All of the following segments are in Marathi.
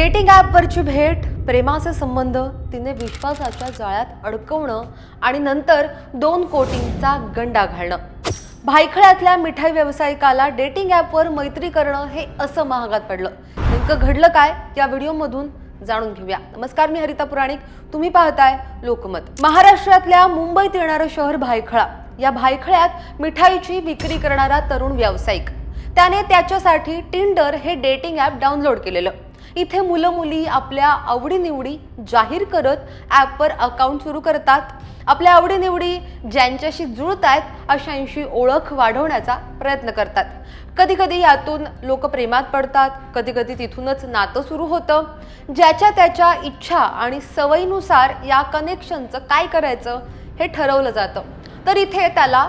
डेटिंग ॲपवरची भेट प्रेमाचे संबंध तिने विश्वासाच्या जाळ्यात अडकवणं आणि नंतर दोन कोटींचा गंडा घालणं. भायखळ्यातल्या मिठाई व्यावसायिकाला डेटिंग ॲपवर मैत्री करणं हे असं महागात पडलं. नेमकं घडलं काय? या व्हिडिओमधून जाणून घेऊया. नमस्कार मी हरिता पुराणिक. तुम्ही पाहताय लोकमत. महाराष्ट्रातल्या मुंबईत येणारं शहर भायखळा. या भायखळ्यात मिठाईची विक्री करणारा तरुण व्यावसायिक. त्याने त्याच्यासाठी टिंडर हे डेटिंग ॲप डाउनलोड केलेलं. इथे मुलं मुली आपल्या आवडीनिवडी जाहीर करत ॲपवर अकाउंट सुरू करतात. आपल्या आवडीनिवडी ज्यांच्याशी जुळत आहेत अशांशी ओळख वाढवण्याचा प्रयत्न करतात. कधी कधी यातून लोक प्रेमात पडतात कधी कधी तिथूनच नातं सुरू होतं. ज्याच्या त्याच्या इच्छा आणि सवयीनुसार या कनेक्शनचं काय करायचं हे ठरवलं जातं. तर इथे त्याला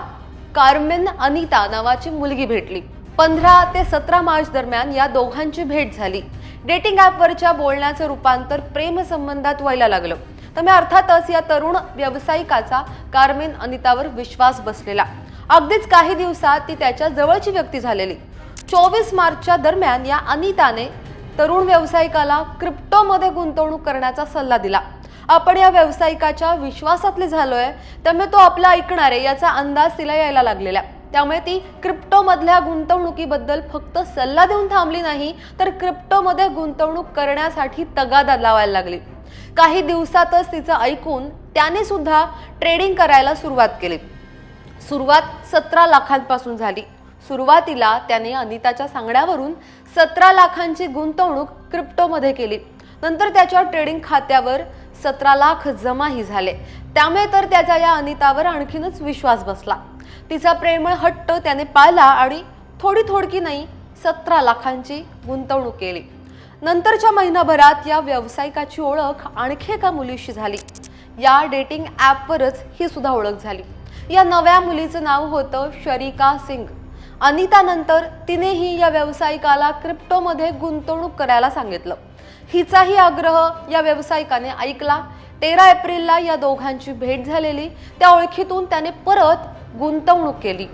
कार्मेन अनिता नावाची मुलगी भेटली. पंधरा ते सतरा मार्च दरम्यान या दोघांची भेट झाली. डेटिंग ॲपवरच्या बोलण्याचं रूपांतर प्रेमसंबंधात व्हायला लागलं. तर अर्थातच या तरुण व्यावसायिकाचा कार्मेन अनितावर विश्वास बसलेला. अगदीच काही दिवसात ती त्याच्या जवळची व्यक्ती झालेली. चोवीस मार्चच्या दरम्यान या अनिताने तरुण व्यावसायिकाला क्रिप्टोमध्ये गुंतवणूक करण्याचा सल्ला दिला. आपण या व्यावसायिकाच्या विश्वासातले झालोय त्यामुळे तो आपला ऐकणार आहे याचा अंदाज तिला यायला लागलेला. त्यामुळे ती क्रिप्टोमधल्या गुंतवणुकीबद्दल फक्त सल्ला देऊन थांबली नाही तर क्रिप्टोमध्ये गुंतवणूक करण्यासाठी तगादा लावायला लागली. काही दिवसातच तिचं ऐकून त्याने सुद्धा ट्रेडिंग करायला सुरुवात केली. सुरुवात सतरा लाखांपासून झाली. सुरुवातीला त्याने अनिताच्या सांगण्यावरून सतरा लाखांची गुंतवणूक क्रिप्टोमध्ये केली. नंतर त्याच्या ट्रेडिंग खात्यावर सतरा लाख जमाही झाले. त्यामुळे तर त्याचा या अनितावर आणखीनच विश्वास बसला. तिचा प्रेमळ हट्ट त्याने पाळला आणि थोडी थोडकी नाही सतरा लाखांची गुंतवणूक केली. नंतरच्या महिनाभरात या व्यावसायिकाची ओळख आणखी एका मुलीशी झाली. या डेटिंग ॲपवरच ही सुद्धा ओळख झाली. या नव्या मुलीचं नाव होतं शरिका सिंग. अनितानंतर तिनेही या व्यावसायिकाला क्रिप्टोमध्ये गुंतवणूक करायला सांगितलं. हिचाही आग्रह या व्यावसायिकाने ऐकला. तेरा एप्रिलला या दोघांची भेट झालेली. त्या ओळखीतून त्याने परत गुंतवणूक केली.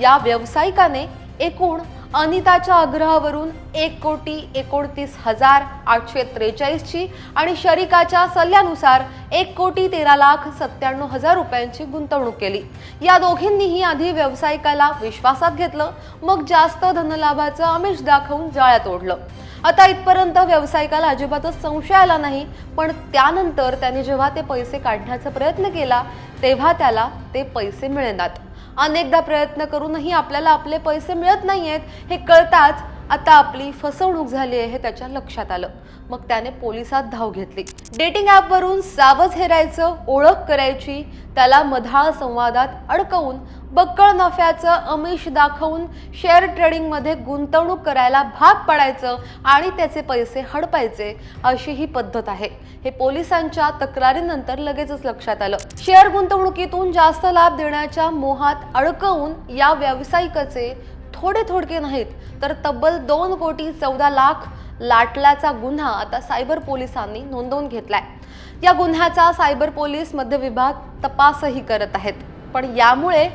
या व्यावसायिकाने एकूण अनिताच्या आग्रहावरून एक कोटी एकोणतीस हजार आठशे त्रेचाळीसची आणि शरिकाच्या सल्ल्यानुसार एक कोटी तेरा लाख सत्त्याण्णव हजार रुपयांची गुंतवणूक केली. या दोघींनीही आधी व्यावसायिकाला विश्वासात घेतलं मग जास्त धनलाभाचं आमिष दाखवून जाळ्यात ओढलं. आता इथपर्यंत व्यावसायिकाला अजिबातच संशय आला नाही पण त्यानंतर त्याने जेव्हा ते पैसे काढण्याचा प्रयत्न केला तेव्हा त्याला ते पैसे मिळेनात. अनेकदा प्रयत्न करूनही आपल्याला आपले पैसे मिळत नाहीयेत हे कळताच आता आपली फसवणूक झाली आहे हे त्याच्या लक्षात आलं. मग त्याने पोलिसात धाव घेतली. डेटिंग ॲपवरून सावध हेरायचं ओळख करायची त्याला मधाळ संवादात अडकवून बक्कळ नफ्याचं अमिष दाखवून शेअर ट्रेडिंगमध्ये गुंतवणूक करायला भाग पडायचं आणि त्याचे पैसे हडपायचे अशी ही पद्धत आहे. हे पोलिसांच्या तक्रारीनंतर लगेचच लक्षात आलं. शेअर गुंतवणुकीतून जास्त लाभ देण्याच्या मोहात अडकवून या व्यावसायिकाचे थोडे थोडके नाहीत तर तब्बल दोन कोटी चौदा लाख लाटल्याचा गुन्हा आता सायबर पोलिसांनी नोंदवून घेतलाय. या गुन्ह्याचा सायबर पोलीस मध्य विभाग तपासही करत आहेत. पण यामुळे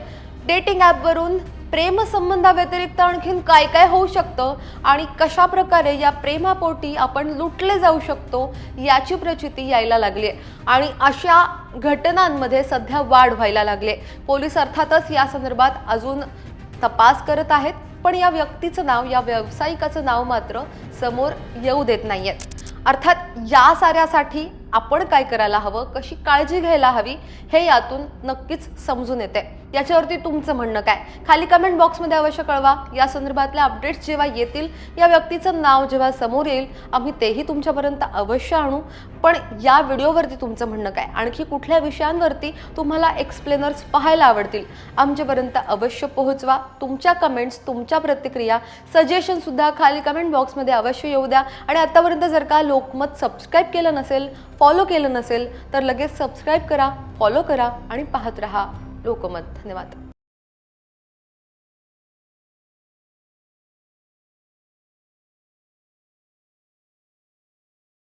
डेटिंग ॲपवरून प्रेमसंबंधाव्यतिरिक्त आणखीन काय काय होऊ शकतं आणि कशा प्रकारे या प्रेमापोटी आपण लुटले जाऊ शकतो याची प्रचिती यायला लागली आहे आणि अशा घटनांमध्ये सध्या वाढ व्हायला लागली पोलीस अर्थातच या संदर्भात अजून तपास करत आहेत पण या व्यक्तीचं नाव या व्यावसायिकाचं नाव मात्र समोर येऊ देत नाहीयेत अर्थात या साऱ्यासाठी आपण काय करायला हवं? कशी काळजी घ्यायला हवी? हे यातून नक्कीच समजून येते. याच्यावरती तुमचं म्हणणं काय? खाली कमेंट बॉक्समध्ये अवश्य कळवा. या संदर्भातल्या अपडेट्स जेव्हा येतील या व्यक्तीचं नाव जेव्हा समोर येईल आम्ही तेही तुमच्यापर्यंत अवश्य आणू. पण या व्हिडिओवरती तुमचं म्हणणं काय? आणखी कुठल्या विषयांवरती तुम्हाला एक्सप्लेनर्स पाहायला आवडतील आमच्यापर्यंत अवश्य पोहोचवा. तुमच्या कमेंट्स तुमच्या प्रतिक्रिया सजेशनसुद्धा खाली कमेंट बॉक्समध्ये अवश्य येऊ द्या. आणि आत्तापर्यंत जर का लोकमत सबस्क्राईब केलं नसेल फॉलो केलं नसेल तर लगेच सबस्क्राईब करा फॉलो करा आणि पाहत रहा. लोकमत. धन्यवाद.